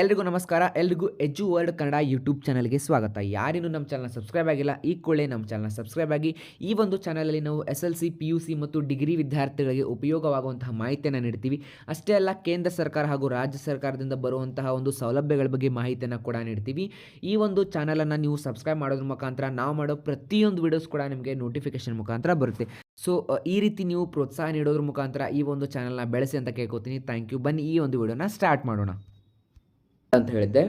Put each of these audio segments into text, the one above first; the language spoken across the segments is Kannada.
ಎಲ್ರಿಗೂ ನಮಸ್ಕಾರ. ಎಲ್ರಿಗೂ ಎಜು ವರ್ಲ್ಡ್ ಕನ್ನಡ ಯೂಟ್ಯೂಬ್ ಚಾನಲ್ಗೆ ಸ್ವಾಗತ. ಯಾರಿನ್ನೂ ನಮ್ಮ ಚಾನಲ್ ಸಬ್ಸ್ಕ್ರೈಬ್ ಆಗಿಲ್ಲ, ಈ ಕೂಡಲೇ ನಮ್ಮ ಚಾನಲ್ ಸಬ್ಸ್ಕ್ರೈಬ್ ಆಗಿ, ಈ ಒಂದು ಚಾನಲಲ್ಲಿ ನಾವು S L C, P U C ಮತ್ತು ಡಿಗ್ರಿ ವಿದ್ಯಾರ್ಥಿಗಳಿಗೆ ಉಪಯೋಗವಾಗುವಂತಹ ಮಾಹಿತಿಯನ್ನು ನೀಡ್ತೀವಿ. ಅಷ್ಟೇ ಅಲ್ಲ, ಕೇಂದ್ರ ಸರ್ಕಾರ ಹಾಗೂ ರಾಜ್ಯ ಸರ್ಕಾರದಿಂದ ಬರುವಂತಹ ಒಂದು ಸೌಲಭ್ಯಗಳ ಬಗ್ಗೆ ಮಾಹಿತಿಯನ್ನು ಕೂಡ ನೀಡ್ತೀವಿ. ಈ ಒಂದು ಚಾನಲನ್ನು ನೀವು ಸಬ್ಸ್ಕ್ರೈಬ್ ಮಾಡೋದ್ರ ಮುಖಾಂತರ ನಾವು ಮಾಡೋ ಪ್ರತಿಯೊಂದು ವಿಡಿಯೋಸ್ ಕೂಡ ನಿಮಗೆ ನೋಟಿಫಿಕೇಶನ್ ಮುಖಾಂತರ ಬರುತ್ತೆ. ಸೊ ಈ ರೀತಿ ನೀವು ಪ್ರೋತ್ಸಾಹ ನೀಡೋದ್ರ ಮುಖಾಂತರ ಈ ಒಂದು ಚಾನಲ್ನ ಬೆಳೆಸಿ ಅಂತ ಕೇಳ್ಕೊತೀನಿ. Thank you. ಬನ್ನಿ, ಈ ಒಂದು ವಿಡಿಯೋನ ಸ್ಟಾರ್ಟ್ ಮಾಡೋಣ. ಅಂತ ಹೇಳಿದ್ದೆ.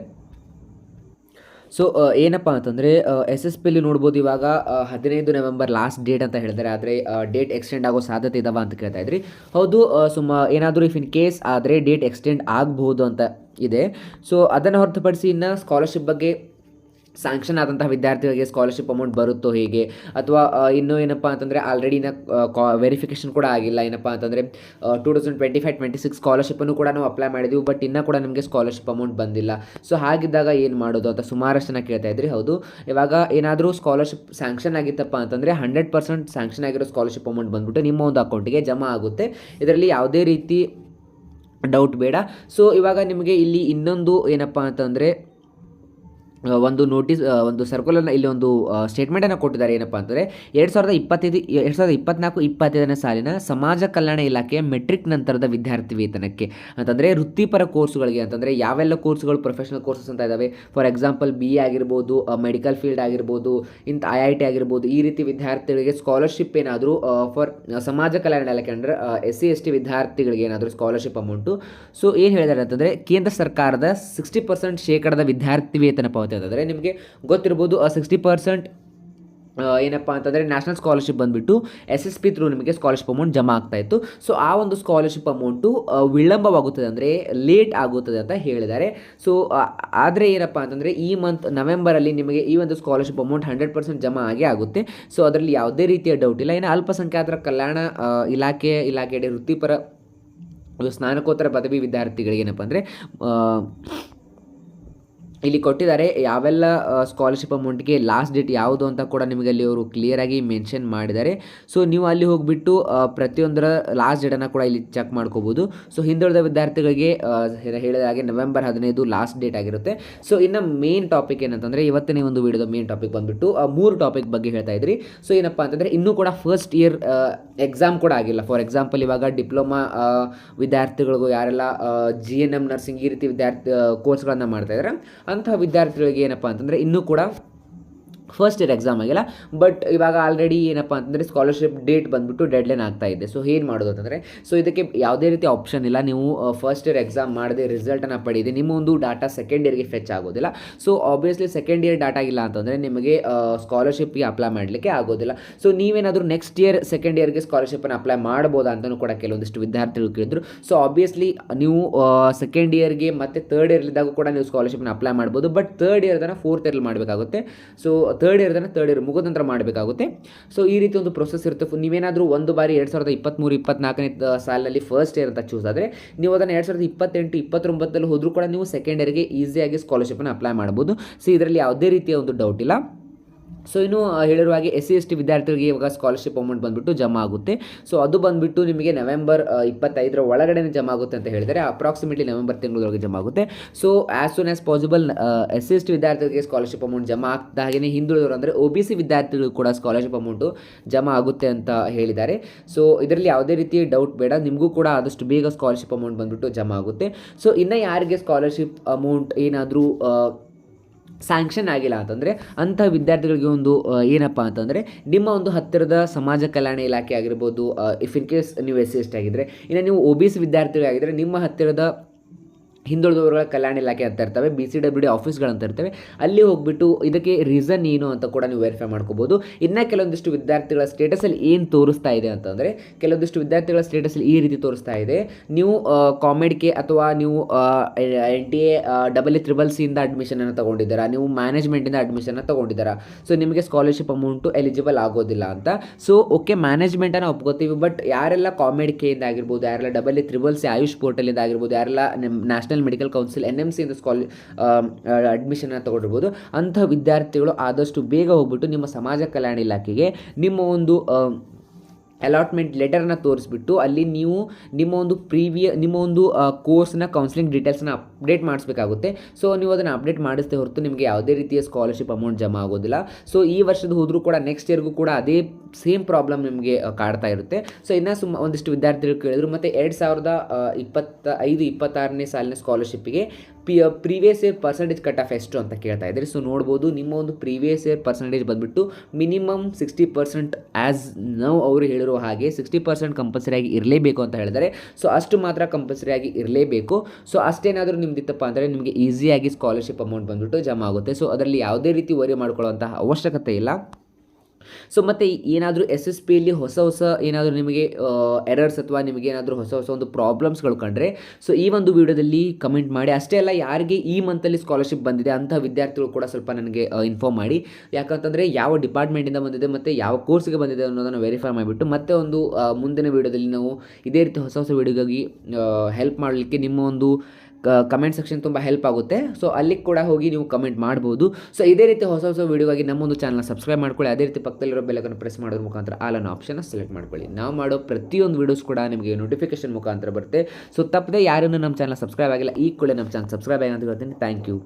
ಸೊ ಏನಪ್ಪ ಅಂತಂದರೆ ಎಸ್ ಎಸ್ ಪಿಲಿ ನೋಡ್ಬೋದು ಇವಾಗ ಹದಿನೈದು ನವೆಂಬರ್ ಲಾಸ್ಟ್ ಡೇಟ್ ಅಂತ ಹೇಳಿದ್ದಾರೆ ಆದರೆ ಡೇಟ್ ಎಕ್ಸ್ಟೆಂಡ್ ಆಗೋ ಸಾಧ್ಯತೆ ಇದಾವ ಅಂತ ಕೇಳ್ತಾ ಇದ್ರಿ. ಹೌದು ಸುಮ್ಮ ಏನಾದರೂ ಇಫ್ ಇನ್ ಕೇಸ್ ಆದರೆ ಡೇಟ್ ಎಕ್ಸ್ಟೆಂಡ್ ಆಗಬಹುದು ಅಂತ ಇದೆ. ಸೊ ಅದನ್ನು ಹೊರತುಪಡಿಸಿ ಇನ್ನು ಸ್ಕಾಲರ್ಶಿಪ್ ಬಗ್ಗೆ ಸ್ಯಾಂಕ್ಷನ್ ಆದಂತಹ ವಿದ್ಯಾರ್ಥಿಗಳಿಗೆ ಸ್ಕಾಲರ್ಶಿಪ್ ಅಮೌಂಟ್ ಬರುತ್ತೋ ಹೇಗೆ? ಅಥವಾ ಇನ್ನೂ ಏನಪ್ಪ ಅಂತಂದರೆ ಆಲ್ರೆಡಿ ಇನ್ನು ವೆರಿಫಿಕೇಷನ್ ಕೂಡ ಆಗಿಲ್ಲ. ಏನಪ್ಪ ಅಂತಂದರೆ two thousand twenty five twenty six ಸ್ಕಾಲರ್ಶಿಪ್ಪನ್ನು ಕೂಡ ನಾವು ಅಪ್ಲೈ ಮಾಡಿದ್ದೀವಿ ಬಟ್ ಇನ್ನೂ ಕೂಡ ನಮಗೆ ಸ್ಕಾಲರ್ಶಿಪ್ ಅಮೌಂಟ್ ಬಂದಿಲ್ಲ. ಸೊ ಹಾಗಿದ್ದಾಗ ಏನು ಮಾಡೋದು ಅಂತ ಸುಮಾರಷ್ಟು ಜನ ಕೇಳ್ತಾ ಇದ್ರಿ, ಹೌದು. ಇವಾಗ ಏನಾದರೂ ಸ್ಕಾಲರ್ಶಿಪ್ ಸ್ಯಾಂಕ್ಷನ್ ಆಗಿತ್ತಪ್ಪ ಅಂತಂದರೆ ಹಂಡ್ರೆಡ್ ಪರ್ಸೆಂಟ್ ಸ್ಯಾಂಕ್ಷನ್ ಆಗಿರೋ ಸ್ಕಾಲರ್ಶಿಪ್ ಅಮೌಂಟ್ ಬಂದುಬಿಟ್ಟು ನಿಮ್ಮ ಒಂದು ಅಕೌಂಟಿಗೆ ಜಮಾ ಆಗುತ್ತೆ. ಇದರಲ್ಲಿ ಯಾವುದೇ ರೀತಿ ಡೌಟ್ ಬೇಡ. ಸೊ ಇವಾಗ ನಿಮಗೆ ಇಲ್ಲಿ ಇನ್ನೊಂದು ಏನಪ್ಪ ಅಂತಂದರೆ ಒಂದು ನೋಟಿಸ್ ಒಂದು ಸರ್ಕುಲರ್ನ ಇಲ್ಲಿ ಒಂದು ಸ್ಟೇಟ್ಮೆಂಟನ್ನು ಕೊಟ್ಟಿದ್ದಾರೆ. ಏನಪ್ಪ ಅಂತಂದರೆ, ಎರಡು ಸಾವಿರದ ಇಪ್ಪತ್ತೈದು, ಎರಡು ಸಾವಿರದ ಇಪ್ಪತ್ನಾಲ್ಕು, ಇಪ್ಪತ್ತೈದನೇ ಸಾಲಿನ ಸಮಾಜ ಕಲ್ಯಾಣ ಇಲಾಖೆಯ ಮೆಟ್ರಿಕ್ ನಂತರದ ವಿದ್ಯಾರ್ಥಿ ವೇತನಕ್ಕೆ. ಅಂತಂದರೆ, ವೃತ್ತಿಪರ ಕೋರ್ಸ್ಗಳಿಗೆ ಅಂತಂದರೆ ಯಾವೆಲ್ಲ ಕೋರ್ಸ್ಗಳು ಪ್ರೊಫೆಷನಲ್ ಕೋರ್ಸಸ್ ಅಂತ ಇದ್ದಾವೆ ಫಾರ್ ಎಕ್ಸಾಂಪಲ್ ಬಿ ಎ ಆಗಿರ್ಬೋದು ಮೆಡಿಕಲ್ ಫೀಲ್ಡ್ ಆಗಿರ್ಬೋದು, ಇಂಥ ಐ ಐ ಟಿ ಆಗಿರ್ಬೋದು, ಈ ರೀತಿ ವಿದ್ಯಾರ್ಥಿಗಳಿಗೆ ಸ್ಕಾಲರ್ಶಿಪ್ ಏನಾದರೂ ಫಾರ್ ಸಮಾಜ ಕಲ್ಯಾಣ ಇಲಾಖೆ ಅಂದರೆ ಎಸ್ ಸಿ ಎಸ್ ಟಿ ವಿದ್ಯಾರ್ಥಿಗಳಿಗೆ ಏನಾದರೂ ಸ್ಕಾಲರ್ಶಿಪ್ ಅಮೌಂಟು ಸೊ ಏನು ಹೇಳಿದ್ದಾರೆ ಅಂತಂದರೆ, ಕೇಂದ್ರ ಸರ್ಕಾರದ ಸಿಕ್ಸ್ಟಿ ಪರ್ಸೆಂಟ್ ಶೇಕಡದ ವಿದ್ಯಾರ್ಥಿ ವೇತನ ಪಾವತಿ ಅಂತಂದರೆ ನಿಮಗೆ ಗೊತ್ತಿರ್ಬೋದು ಸಿಕ್ಸ್ಟಿ ಪರ್ಸೆಂಟ್ ಏನಪ್ಪ ಅಂತಂದರೆ ನ್ಯಾಷನಲ್ ಸ್ಕಾಲರ್ಶಿಪ್ ಬಂದುಬಿಟ್ಟು ಎಸ್ ಎಸ್ ಪಿ ತ್ರೂ ನಿಮಗೆ ಸ್ಕಾಲರ್ಶಿಪ್ ಅಮೌಂಟ್ ಜಮಾ ಆಗ್ತಾ ಇತ್ತು. ಸೊ ಆ ಒಂದು ಸ್ಕಾಲರ್ಶಿಪ್ ಅಮೌಂಟು ವಿಳಂಬವಾಗುತ್ತದೆ ಅಂದರೆ ಲೇಟ್ ಆಗುತ್ತದೆ ಅಂತ ಹೇಳಿದ್ದಾರೆ. ಸೊ ಆದರೆ ಏನಪ್ಪ ಅಂತಂದರೆ ಈ ಮಂತ್ ನವೆಂಬರಲ್ಲಿ ನಿಮಗೆ ಈ ಒಂದು ಸ್ಕಾಲರ್ಶಿಪ್ ಅಮೌಂಟ್ ಹಂಡ್ರೆಡ್ ಪರ್ಸೆಂಟ್ ಜಮಾ ಆಗೇ ಆಗುತ್ತೆ. ಸೊ ಅದರಲ್ಲಿ ಯಾವುದೇ ರೀತಿಯ ಡೌಟ್ ಇಲ್ಲ. ಇನ್ನು ಅಲ್ಪಸಂಖ್ಯಾತರ ಕಲ್ಯಾಣ ಇಲಾಖೆ, ಇಲಾಖೆಯಡಿ ವೃತ್ತಿಪರ, ಸ್ನಾನಕೋತ್ತರ ಪದವಿ ವಿದ್ಯಾರ್ಥಿಗಳಿಗೆ ಏನಪ್ಪ ಅಂದರೆ ಇಲ್ಲಿ ಕೊಟ್ಟಿದ್ದಾರೆ, ಯಾವೆಲ್ಲ ಸ್ಕಾಲರ್ಶಿಪ್ ಅಮೌಂಟ್ಗೆ ಲಾಸ್ಟ್ ಡೇಟ್ ಯಾವುದು ಅಂತ ಕೂಡ ನಿಮಗೆ ಅಲ್ಲಿ ಅವರು ಕ್ಲಿಯರಾಗಿ ಮೆನ್ಷನ್ ಮಾಡಿದ್ದಾರೆ. ಸೊ ನೀವು ಅಲ್ಲಿ ಹೋಗಿಬಿಟ್ಟು ಪ್ರತಿಯೊಂದರ ಲಾಸ್ಟ್ ಡೇಟನ್ನು ಕೂಡ ಇಲ್ಲಿ ಚೆಕ್ ಮಾಡ್ಕೋಬೋದು. ಸೊ ಹಿಂದುಳಿದ ವಿದ್ಯಾರ್ಥಿಗಳಿಗೆ ಹೇಳಿದ ಹಾಗೆ ನವೆಂಬರ್ ಹದಿನೈದು ಲಾಸ್ಟ್ ಡೇಟ್ ಆಗಿರುತ್ತೆ. ಸೊ ಇನ್ನು ಮೇನ್ ಟಾಪಿಕ್ ಏನಂತಂದರೆ, ಇವತ್ತಿನ ಒಂದು ವಿಡಿಯೋದ ಮೇನ್ ಟಾಪಿಕ್ ಬಂದುಬಿಟ್ಟು ಮೂರು ಟಾಪಿಕ್ ಬಗ್ಗೆ ಹೇಳ್ತಾ ಇದ್ರಿ. ಸೊ ಏನಪ್ಪ ಅಂತಂದರೆ, ಇನ್ನೂ ಕೂಡ ಫಸ್ಟ್ ಇಯರ್ ಎಕ್ಸಾಮ್ ಕೂಡ ಆಗಿಲ್ಲ. ಫಾರ್ ಎಕ್ಸಾಂಪಲ್ ಇವಾಗ ಡಿಪ್ಲೊಮಾ ವಿದ್ಯಾರ್ಥಿಗಳಿಗೂ ಯಾರೆಲ್ಲ ಜಿ ಎನ್ ಎಂ ನರ್ಸಿಂಗ್ ಈ ರೀತಿ ವಿದ್ಯಾರ್ಥಿ ಕೋರ್ಸ್ಗಳನ್ನು ಮಾಡ್ತಾ ಇದ್ದಾರೆ ಅಂತಹ ವಿದ್ಯಾರ್ಥಿಗಳಿಗೆ ಏನಪ್ಪ ಅಂತಂದರೆ ಇನ್ನೂ ಕೂಡ ಫಸ್ಟ್ ಇಯರ್ ಎಕ್ಸಾಮ್ ಆಗಿಲ್ಲ ಬಟ್ ಇವಾಗ ಆಲ್ರೆಡಿ ಏನಪ್ಪ ಅಂತಂದರೆ ಸ್ಕಾಲರ್ಶಿಪ್ ಡೇಟ್ ಬಂದುಬಿಟ್ಟು ಡೆಡ್ಲೈನ್ ಆಗ್ತಾ ಇದೆ. ಸೊ ಏನು ಮಾಡೋದು ಅಂತಂದರೆ ಸೊ ಇದಕ್ಕೆ ಯಾವುದೇ ರೀತಿ ಆಪ್ಷನ್ ಇಲ್ಲ. ನೀವು ಫಸ್ಟ್ ಇಯರ್ ಎಕ್ಸಾಮ್ ಮಾಡದೆ ರಿಸಲ್ಟನ್ನು ಪಡೆಯಿದೆ ನಿಮ್ಮ ಒಂದು ಡಾಟಾ ಸೆಕೆಂಡ್ ಇಯರ್ಗೆ ಫೆಚ್ ಆಗೋದಿಲ್ಲ. So obviously second year data ಇಲ್ಲ ಅಂತಂದರೆ ನಿಮಗೆ ಸ್ಕಾಲರ್ಶಿಪ್ಗೆ ಅಪ್ಲೈ ಮಾಡಲಿಕ್ಕೆ ಆಗೋದಿಲ್ಲ. ಸೊ ನೀವೇನಾದರೂ ನೆಕ್ಸ್ಟ್ ಇಯರ್ ಸೆಕೆಂಡ್ ಇಯರ್ಗೆ ಸ್ಕಾಲರ್ಶಿಪ್ಪನ್ನು ಅಪ್ಲೈ ಮಾಡ್ಬೋದಾ ಅಂತಲೂ ಕೂಡ ಕೆಲವೊಂದಿಷ್ಟು ವಿದ್ಯಾರ್ಥಿಗಳು ಕೇಳಿದ್ರು. ಸೊ ಆಬ್ವಿಯಸ್ಲಿ ನೀವು ಸೆಕೆಂಡ್ ಇಯರ್ಗೆ ಮತ್ತು ತರ್ಡ್ ಇಯರ್ಲಿದ್ದಾಗೂ ಕೂಡ ನೀವು ಸ್ಕಾಲರ್ಶಿಪ್ನ ಅಪ್ಲೈ ಮಾಡ್ಬೋದು. ಬಟ್ ತರ್ಡ್ ಇಯರ್ದನ್ನು ಫೋರ್ತ್ ಇಯರ್ಲಿ ಮಾಡಬೇಕಾಗುತ್ತೆ. ಸೊ ತರ್ಡ್ ಇಯರ್ದನ್ನು ತರ್ಡ್ ಇಯರ್ ಮುಗಿದ ನಂತರ ಮಾಡಬೇಕಾಗುತ್ತೆ. ಸೊ ಈ ರೀತಿ ಒಂದು ಪ್ರೊಸೆಸ್ ಇರುತ್ತೆ. ನೀವೇನಾದರೂ ಒಂದು ಬಾರಿ ಎರಡು ಸಾವಿರದ ಇಪ್ಪತ್ತ್ಮೂರು ಇಪ್ಪತ್ನಾಲ್ಕನೇ ಸಾಲಿನಲ್ಲಿ ಫಸ್ಟ್ ಇಯರ್ ಅಂತ ಚೂಸ್ ಆದರೆ, ನೀವು ಅದನ್ನು ಎರಡು ಸಾವಿರದ ಇಪ್ಪತ್ತೆಂಟು, ಇಪ್ಪತ್ತೊಂಬತ್ತಲ್ಲಿ ಹೋದರೂ ಕೂಡ ನೀವು ಸೆಕೆಂಡ್ ಇಯರ್ಗೆ ಈಸಿಯಾಗಿ ಸ್ಕಾಲರ್ಶಿಪ್ಪನ್ನು ಅಪ್ಲೈ ಮಾಡ್ಬೋದು ಸೊ ಇದರಲ್ಲಿ ಯಾವುದೇ ರೀತಿಯ ಒಂದು ಡೌಟ್ ಇಲ್ಲ. ಸೊ ಇನ್ನು ಹೇಳಿರುವ ಹಾಗೆ ಎಸ್ ಸಿ ಎಸ್ ಟಿ ವಿದ್ಯಾರ್ಥಿಗಳಿಗೆ ಇವಾಗ ಸ್ಕಾಲರ್ಶಿಪ್ ಅಮೌಂಟ್ ಬಂದುಬಿಟ್ಟು ಜಮಾ ಆಗುತ್ತೆ. ಸೊ ಅದು ಬಂದುಬಿಟ್ಟು ನಿಮಗೆ ನವೆಂಬರ್ ಇಪ್ಪತ್ತೈದರ ಒಳಗಡೆ ಜಮಾ ಆಗುತ್ತೆ ಅಂತ ಹೇಳಿದರೆ ಅಪ್ರಾಕ್ಸಿಮೇಟ್ಲಿ ನವೆಂಬರ್ ತಿಂಗಳೊಳಗೆ ಜಮಾ ಆಗುತ್ತೆ. So as soon as possible S C S T ವಿದ್ಯಾರ್ಥಿಗಳಿಗೆ ಸ್ಕಾಲರ್ಶಿಪ್ ಅಮೌಂಟ್ ಜಮಾ ಆಗ್ತಾ ಹಾಗೆಯೇ ಹಿಂದುಳಿದವರು ಅಂದರೆ ಒ ಬಿ ಸಿ ವಿದ್ಯಾರ್ಥಿಗಳು ಕೂಡ ಸ್ಕಾಲರ್ಶಿಪ್ ಅಮೌಂಟು ಜಮಾ ಆಗುತ್ತೆ ಅಂತ ಹೇಳಿದ್ದಾರೆ. ಸೊ ಇದರಲ್ಲಿ ಯಾವುದೇ ರೀತಿ ಡೌಟ್ ಬೇಡ. ನಿಮಗೂ ಕೂಡ ಆದಷ್ಟು ಬೇಗ ಸ್ಕಾಲರ್ಶಿಪ್ ಅಮೌಂಟ್ ಬಂದುಬಿಟ್ಟು ಜಮಾ ಆಗುತ್ತೆ. ಸೊ ಇನ್ನು ಯಾರಿಗೆ ಸ್ಕಾಲರ್ಶಿಪ್ ಅಮೌಂಟ್ ಏನಾದರೂ ಸ್ಯಾಂಕ್ಷನ್ ಆಗಿಲ್ಲ ಅಂತಂದರೆ ಅಂಥ ವಿದ್ಯಾರ್ಥಿಗಳಿಗೆ ಒಂದು ಏನಪ್ಪ ಅಂತಂದರೆ ನಿಮ್ಮ ಒಂದು ಹತ್ತಿರದ ಸಮಾಜ ಕಲ್ಯಾಣ ಇಲಾಖೆ ಆಗಿರ್ಬೋದು ಇಫ್ ಇನ್ ಕೇಸ್ ನೀವು ಎಸ್ ಸಿ ಎಸ್ ಟಿ ಆಗಿದ್ದರೆ ಇನ್ನು ನೀವು ಒ ಬಿ ಸಿ ವಿದ್ಯಾರ್ಥಿಗಳಾಗಿದ್ದರೆ ನಿಮ್ಮ ಹತ್ತಿರದ ಹಿಂದುಳಿದವರುಗಳ ಕಲ್ಯಾಣ ಇಲಾಖೆ ಅಂತ ಇರ್ತವೆ ಬಿ ಸಿ ಡಬ್ಲ್ಯೂ ಡಿ ಆಫೀಸ್ಗಳಂತ ಇರ್ತವೆ. ಅಲ್ಲಿ ಹೋಗ್ಬಿಟ್ಟು ಇದಕ್ಕೆ ರೀಸನ್ ಏನು ಅಂತ ಕೂಡ ನೀವು ವೆರಿಫೈ ಮಾಡ್ಕೋಬೋದು. ಇನ್ನು ಕೆಲವೊಂದಿಷ್ಟು ವಿದ್ಯಾರ್ಥಿಗಳ ಸ್ಟೇಟಸಲ್ಲಿ ಏನು ತೋರಿಸ್ತಾ ಇದೆ ಅಂತಂದರೆ, ಕೆಲವೊಂದಿಷ್ಟು ವಿದ್ಯಾರ್ಥಿಗಳ ಸ್ಟೇಟಸಲ್ಲಿ ಈ ರೀತಿ ತೋರಿಸ್ತಾ ಇದೆ. ನೀವು ಕಾಮೆಡ್ಗೆ ಅಥವಾ ನೀವು N T A double E triple ಸಿಯಿಂದ ಅಡ್ಮಿಷನನ್ನು ತೊಗೊಂಡಿದ್ದೀರಾ, ನೀವು ಮ್ಯಾನೇಜ್ಮೆಂಟಿಂದ ಅಡ್ಮಿಷನ್ನ ತೊಗೊಂಡಿದ್ದೀರಾ ಸೊ ನಿಮಗೆ ಸ್ಕಾಲರ್ಶಿಪ್ ಅಮೌಂಟು ಎಲಿಜಿಬಲ್ ಆಗೋದಿಲ್ಲ ಅಂತ. ಸೊ ಓಕೆ ಮ್ಯಾನೇಜ್ಮೆಂಟನ್ನು ಒಪ್ಕೋತೀವಿ ಬಟ್ ಯಾರೆಲ್ಲ ಕಾಮೆಡ್ ಕೆಯಿಂದ ಆಗಿರ್ಬೋದು, ಯಾರೆಲ್ಲ double E triple C Ayush ಪೋರ್ಟಲಿಂದ ಆಗಿರ್ಬೋದು, ಯಾರೆಲ್ಲ national medical council N M C ಇಂದ ಸ್ಕಾಲ್ ಅಡ್ಮಿಷನ್ನ ತಗೊಂಡಿರ್ಬೋದು. ಅಂತಹ ವಿದ್ಯಾರ್ಥಿಗಳು ಆದಷ್ಟು ಬೇಗ ಹೋಗ್ಬಿಟ್ಟು ನಿಮ್ಮ ಸಮಾಜ ಕಲ್ಯಾಣ ಇಲಾಖೆಗೆ ನಿಮ್ಮ ಒಂದು ಅಲಾಟ್ಮೆಂಟ್ ಲೆಟರನ್ನು ತೋರಿಸ್ಬಿಟ್ಟು ಅಲ್ಲಿ ನೀವು ನಿಮ್ಮ ಒಂದು ಪ್ರೀವಿಯ ನಿಮ್ಮ ಒಂದು ಕೋರ್ಸ್ನ ಕೌನ್ಸಿಲಿಂಗ್ ಡೀಟೇಲ್ಸ್ನ ಅಪ್ಡೇಟ್ ಮಾಡಿಸ್ಬೇಕಾಗುತ್ತೆ. ಸೊ ನೀವು ಅದನ್ನು ಅಪ್ಡೇಟ್ ಮಾಡಿಸ್ತೇ ಹೊರತು ನಿಮಗೆ ಯಾವುದೇ ರೀತಿಯ ಸ್ಕಾಲರ್ಶಿಪ್ ಅಮೌಂಟ್ ಜಮಾ ಆಗೋದಿಲ್ಲ. ಸೊ ಈ ವರ್ಷದ ಹೋದರೂ ಕೂಡ ನೆಕ್ಸ್ಟ್ ಇಯರ್ಗೂ ಕೂಡ ಅದೇ ಸೇಮ್ ಪ್ರಾಬ್ಲಮ್ ನಿಮಗೆ ಕಾಡ್ತಾ ಇರುತ್ತೆ. ಸೊ ಇನ್ನೂ ಸುಮ್ಮ ಒಂದಿಷ್ಟು ವಿದ್ಯಾರ್ಥಿಗಳು ಕೇಳಿದ್ರು. ಮತ್ತು ಎರಡು ಸಾವಿರದ ಇಪ್ಪತ್ತ ಐದು, ಇಪ್ಪತ್ತಾರನೇ ಸಾಲಿನ ಸ್ಕಾಲರ್ಶಿಪ್ಪಿಗೆ P previous year percentage cut off ಎಷ್ಟು ಅಂತ ಕೇಳ್ತಾ ಇದ್ದಾರೆ. ಸೊ ನೋಡ್ಬೋದು, ನಿಮ್ಮ ಒಂದು ಪ್ರೀವಿಯಸ್ ಇಯರ್ ಪರ್ಸೆಂಟೇಜ್ ಬಂದುಬಿಟ್ಟು ಮಿನಿಮಮ್ ಸಿಕ್ಸ್ಟಿ ಪರ್ಸೆಂಟ್ ಆ್ಯಸ್ ನಾವು ಅವರು ಹೇಳಿರೋ ಹಾಗೆ ಸಿಕ್ಸ್ಟಿ ಪರ್ಸೆಂಟ್ ಕಂಪಲ್ಸರಿಯಾಗಿ ಇರಲೇಬೇಕು ಅಂತ ಹೇಳಿದರೆ ಸೊ ಅಷ್ಟು ಮಾತ್ರ ಕಂಪಲ್ಸರಿಯಾಗಿ ಇರಲೇಬೇಕು. ಸೊ ಅಷ್ಟೇನಾದರೂ ನಿಮ್ದಿತ್ತಪ್ಪ ಅಂದರೆ ನಿಮಗೆ ಈಸಿಯಾಗಿ ಸ್ಕಾಲರ್ಶಿಪ್ ಅಮೌಂಟ್ ಬಂದುಬಿಟ್ಟು ಜಮಾ ಆಗುತ್ತೆ. ಸೊ ಅದರಲ್ಲಿ ಯಾವುದೇ ರೀತಿ ವರಿ ಮಾಡ್ಕೊಳ್ಳೋಂತಹ ಅವಶ್ಯಕತೆ ಇಲ್ಲ. ಸೊ ಮತ್ತು ಏನಾದರೂ ಎಸ್ ಎಸ್ ಪಿಯಲ್ಲಿ ಹೊಸ ಹೊಸ ಏನಾದರೂ ನಿಮಗೆ ಎರರ್ಸ್ ಅಥವಾ ನಿಮಗೆ ಏನಾದರೂ ಹೊಸ ಹೊಸ ಒಂದು ಪ್ರಾಬ್ಲಮ್ಸ್ಗಳು ಕಂಡ್ರೆ ಸೊ ಈ ಒಂದು ವಿಡಿಯೋದಲ್ಲಿ ಕಮೆಂಟ್ ಮಾಡಿ. ಅಷ್ಟೇ ಅಲ್ಲ, ಯಾರಿಗೆ ಈ ಮಂತಲ್ಲಿ ಸ್ಕಾಲರ್ಶಿಪ್ ಬಂದಿದೆ ಅಂತ ವಿದ್ಯಾರ್ಥಿಗಳು ಕೂಡ ಸ್ವಲ್ಪ ನನಗೆ ಇನ್ಫಾರ್ಮ್ ಮಾಡಿ. ಯಾಕಂತಂದರೆ ಯಾವ ಡಿಪಾರ್ಟ್ಮೆಂಟಿಂದ ಬಂದಿದೆ ಮತ್ತು ಯಾವ ಕೋರ್ಸ್ಗೆ ಬಂದಿದೆ ಅನ್ನೋದನ್ನು ವೆರಿಫೈ ಮಾಡಿಬಿಟ್ಟು ಮತ್ತೆ ಒಂದು ಮುಂದಿನ ವಿಡಿಯೋದಲ್ಲಿ ನಾವು ಇದೇ ರೀತಿ ಹೊಸ ಹೊಸ ವಿಡಿಯೋಗಾಗಿ ಹೆಲ್ಪ್ ಮಾಡಲಿಕ್ಕೆ ನಿಮ್ಮ ಒಂದು ಕಮೆಂಟ್ ಸೆಕ್ಷನ್ ತುಂಬ ಹೆಲ್ಪ್ ಆಗುತ್ತೆ. ಸೊ ಅಲ್ಲಿಗೆ ಕೂಡ ಹೋಗಿ ನೀವು ಕಮೆಂಟ್ ಮಾಡ್ಬೋದು. ಸೊ ಇದೇ ರೀತಿ ಹೊಸ ಹೊಸ ವೀಡಿಯೋಗಾಗಿ ನಮ್ಮೊಂದು ಚಾನಲ್ ಸಬ್ಸ್ಕ್ರೈಬ್ ಮಾಡ್ಕೊಳ್ಳಿ. ಅದೇ ರೀತಿ ಪಕ್ಕದಲ್ಲಿರೋ ಬೆಲ್ಲಕನ್ನು ಪ್ರೆಸ್ ಮಾಡೋದ್ರ ಮುಖಾಂತರ ಆಲ್ ಅನ್ನೋ ಆಪ್ಷನ್ನ ಸೆಲೆಕ್ಟ್ ಮಾಡ್ಕೊಳ್ಳಿ. ನಾವು ಮಾಡೋ ಪ್ರತಿಯೊಂದು ವೀಡಿಯೋಸ್ ಕೂಡ ನಿಮಗೆ ನೋಟಿಫಿಕೇಶನ್ ಮುಖಾಂತರ ಬರುತ್ತೆ. ಸೊ ತಪ್ಪದೆ ಯಾರನ್ನು ನಮ್ಮ ಚಾನಲ್ ಸಬ್ಸ್ಕ್ರೈಬ್ ಆಗಿಲ್ಲ, ಈ ಕೂಡ ನಮ್ಮ ಚಾನಲ್ ಸಬ್ಸ್ಕ್ರೈಬ್ ಆಗಿ ಅಂತ ಹೇಳ್ತೀನಿ. Thank you